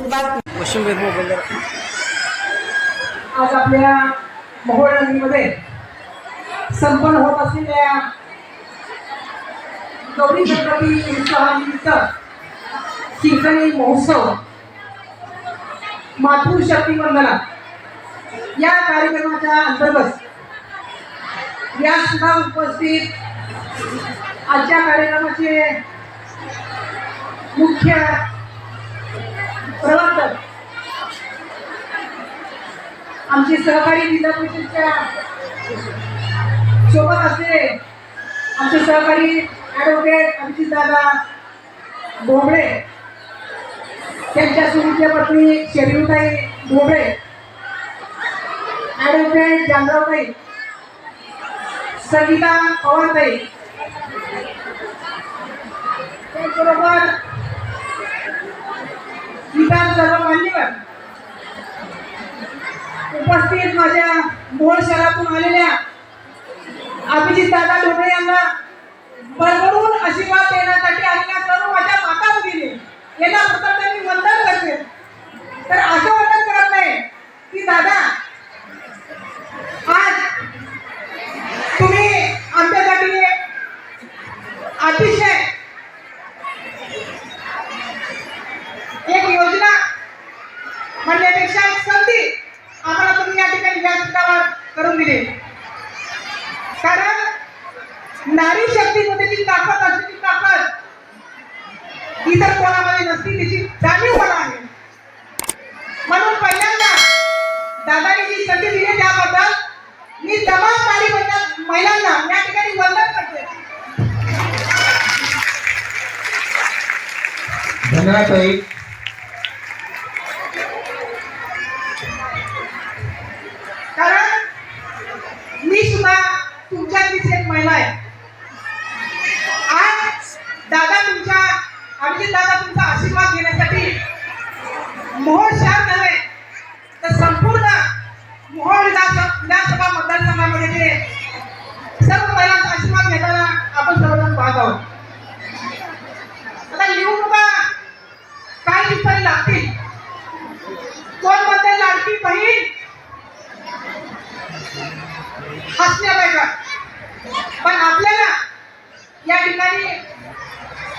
जरा. आज आपल्या मोहोळ नगरीमध्ये संपन्न होत असलेल्या गौरी गणपती उत्सवानिमित्त कीर्तनी महोत्सव मातृशक्ती वंदना या कार्यक्रमाच्या अंतर्गत या सुद्धा उपस्थित आजच्या कार्यक्रमाचे मुख्य प्रवर्तक. आमची सहकारी जिल्हा परिषदच्या सोबत असलेले आमचे सहकारी ॲडव्होकेट अभिजितदादा भोबळे त्यांच्या सुविद्या पत्नी शरीरताई भोबळे ॲडव्होकेट जानरावताई संगीता पवारताई. त्याचबरोबर विधान सर्व मान्यवर उपस्थित माझ्या मोळ शहरातून आलेल्या अभिजित दादा डोबळे यांना भरभरून आशीर्वाद देण्यासाठी आलेल्या सर्व माझ्या माता भगिनी यांना प्रथम त्यांनी वंदन करते तर असं वंदन करत नाही की दादा आज तुम्ही आमच्यासाठी अतिशय एक योजना म्हणण्यापेक्षा एक संधी आम्हाला तुम्ही या ठिकाणी व्यासपीठावर करून दिले. कारण नारी शक्तीमध्ये जी ताकद असते ती ताकद इतर कोणामध्ये नसती तिची जाणीव मला आहे. म्हणून पहिल्यांदा दादाने जी संधी दिली त्याबद्दल मी तमाम नारी महिलांना या ठिकाणी वंदन करते धन्यवाद काही दिवसांनी लागतील. कोण म्हणते लाडकी बहीण? हसण्या पाहिजे पण आपल्याला या ठिकाणी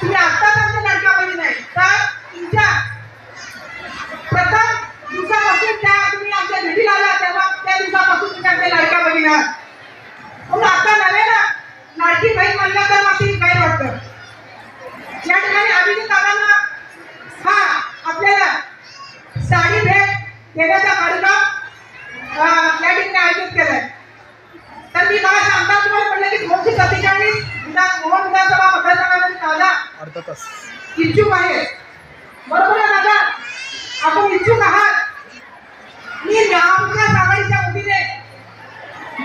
तुम्ही आत्ताच आमच्या लाडक्या बहिणी नाही तर तुमच्या प्रथम दिवसापासून त्या तुम्ही आमच्या भेटीला आला तेव्हा त्या दिवसापासून तुम्ही आमच्या लाडक्या बहिणी आहात म्हणून आता नव्हे ना लाडकी बहीण म्हणलं तर मात्र काही वाटतं या ठिकाणी अभिजित दादांना हा आपल्याला साडी भेट देण्याचा कार्यक्रम अं, या ठिकाणी आयोजित केलाय तर मी मला सांगता तुम्हाला म्हटलं की दोनशे सत्तेचाळीस विधान मोहन विधानसभा मतदारसंघामध्ये दादा अर्धा इच्छुक आहे. बरोबर आहे दादा? आपण इच्छुक आहात. मी महाविकास आघाडीच्या वतीने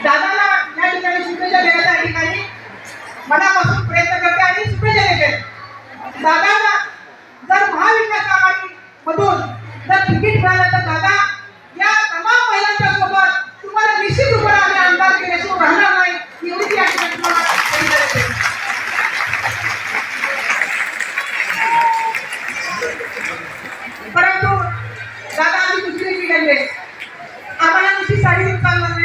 दादाला या ठिकाणी शुभेच्छा देण्याच्या ठिकाणी मनापासून प्रयत्न करते आणि शुभेच्छा देते. दादाला जर महाविकास आघाडी मधून जर तिकीट मिळालं तर दादा या तमाम महिलांच्या सोबत तुम्हाला निश्चित रूपाने आम्ही आमदार केल्याशिवाय राहणार नाही एवढीच या ठिकाणी तुम्हाला कविता देते. परंतु दादा आम्ही दुसरी पिढी आहे आम्हाला नुसती साडी देऊन चालणार नाही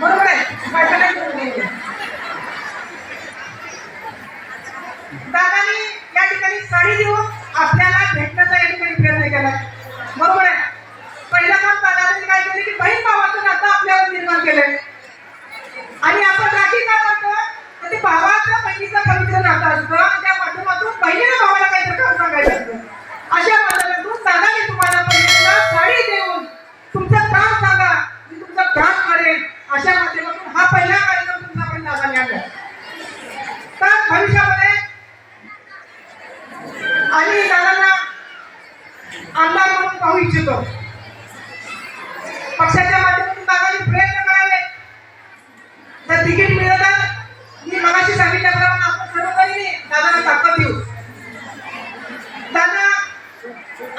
बरोबर आहे बायका नाही करून द्यायच्या. दादानी या ठिकाणी साडी देऊन आपल्याला भेटण्याचा या ठिकाणी प्रयत्न केला. बरोबर आहे? पहिलं काम दादाने काय केले की बहीण भावाचं नातं आपल्यावर निर्माण केलंय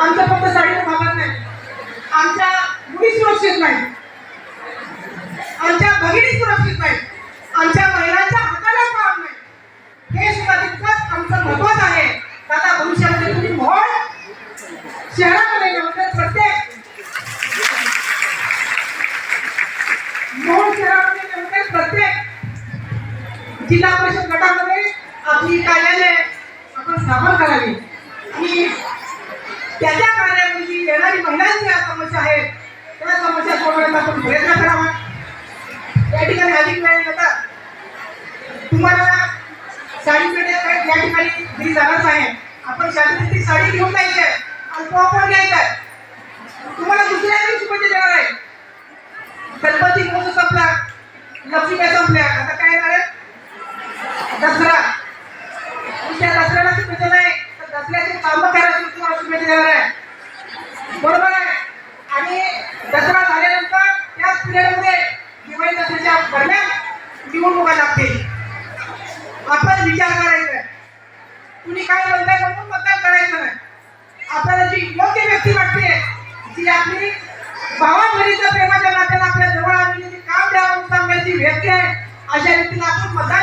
आमचा फक्त साडी भागात नाही. आमच्या मुली सुरक्षित नाही. आमच्या भगिनी सुरक्षित नाही. आमच्या महिलांच्या हाताला काम नाही. हे सुद्धा तितकंच आमचं महत्वच आहे. आता भविष्यामध्ये तुम्ही म्हण शहरामध्ये नव्हते प्रत्येक मोहळ शहरामध्ये नव्हते प्रत्येक जिल्हा परिषद गटामध्ये आपली कार्यालय आपण स्थापन करावी. त्याच्या कार्याविषयी येणारी महिलांची ज्या समस्या आहेत त्या समस्या सोडवण्याचा आपण प्रयत्न करावा. या ठिकाणी अधिक वेळ येतात तुम्हाला साडी पेढे या ठिकाणी दिली जाणारच आहे. आपण शाळेत ती साडी घेऊन जायची आहे. आणि पॉपकॉर्न घ्यायचा आहे. तुम्हाला दुसऱ्या दिवशी शुभेच्छा देणार आहे. गणपती मोठ संपला. लक्ष्मी संपल्या. आता काय येणार आहे? दसरा त्या दसऱ्याला शुभेच्छा नाही तर दसऱ्याचे कामं करायची तुम्हाला शुभेच्छा देणार आहे बरोबर आहे. आणि दसरा झाल्यानंतर त्याच पिरियडमध्ये दिवाळी दसऱ्याच्या दरम्यान निवडणुका लागतील. आपण विचार करायचा कुणी काय म्हणताय म्हणून मतदान करायचं नाही. आपल्याला जी योग्य व्यक्ती वाटते जी आपली भावाबहिणीच्या प्रेमाच्या नात्याला आपल्या जवळ आलेली जी काम द्यावं सांगायची व्यक्ती आहे अशा व्यक्तीला आपण मतदान